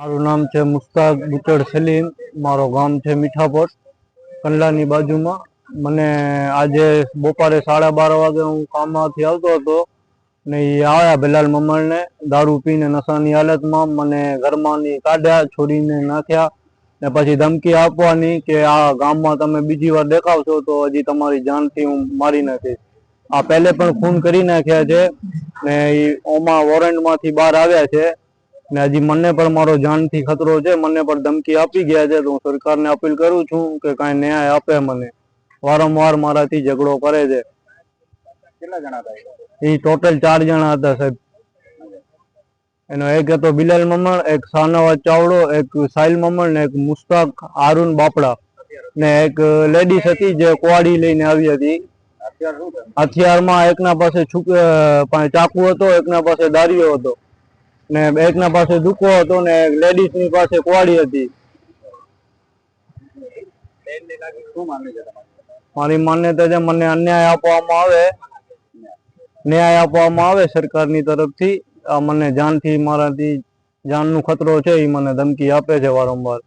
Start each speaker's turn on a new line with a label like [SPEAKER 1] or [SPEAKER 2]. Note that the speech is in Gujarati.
[SPEAKER 1] મારું નામ છે મુસ્તાક બુચડ સલીમ. મારો ગામ છે મીઠાપોર, કંડલાની બાજુમાં. મને આજે બપોરે સાડા બાર વાગે હું કામમાંથી આવતો હતો ને એ આવ્યા બિલાલ મમણને દારૂ પીને નશાની હાલતમાં મને ઘરમાંની કાઢ્યા, છોડીને નાખ્યા ને પછી ધમકી આપવાની કે આ ગામમાં તમે બીજી વાર દેખાવશો તો હજી તમારી જાનથી હું મારી નાખીશ. આ પહેલે પણ ખૂન કરી નાખ્યા છે ને એ ઓમાં વોરંટમાંથી બહાર આવ્યા છે. ને હજી મને પણ મારો જાનથી ખતરો છે મને પણ ધમકી આપી ગયા છે તો હું સરકારને અપીલ કરું છું કે કાંઈ ન્યાય આપે મને. વારંવાર મારાથી ઝઘડો કરે છે.
[SPEAKER 2] કેટલા જણા હતા
[SPEAKER 1] એ ટોટલ ચાર જણા હતા સાહેબ. એનો એક હતો બિલાલ મમણ એક શાહનવાજ ચાવડો એક સાહિલ મમણ ને એક મુસ્તાક આરુન બાપડા ને એક લેડીઝ હતી જે કુવાડી લઈને આવી હતી. હથિયારમાં એકના પાસે ચાકુ હતો એકના પાસે દારીઓ હતો. ને એકના પાસે દુકો હતો ને લેડીઝની પાસે કુવાડી હતી. મારી માન્યતા છે, મને અન્યાય આપવામાં આવે. ન્યાય આપવામાં આવે સરકારની તરફથી. આ મને જાનથી, મારાથી જાનનું ખતરો છે, એ મને ધમકી આપે છે વારંવાર.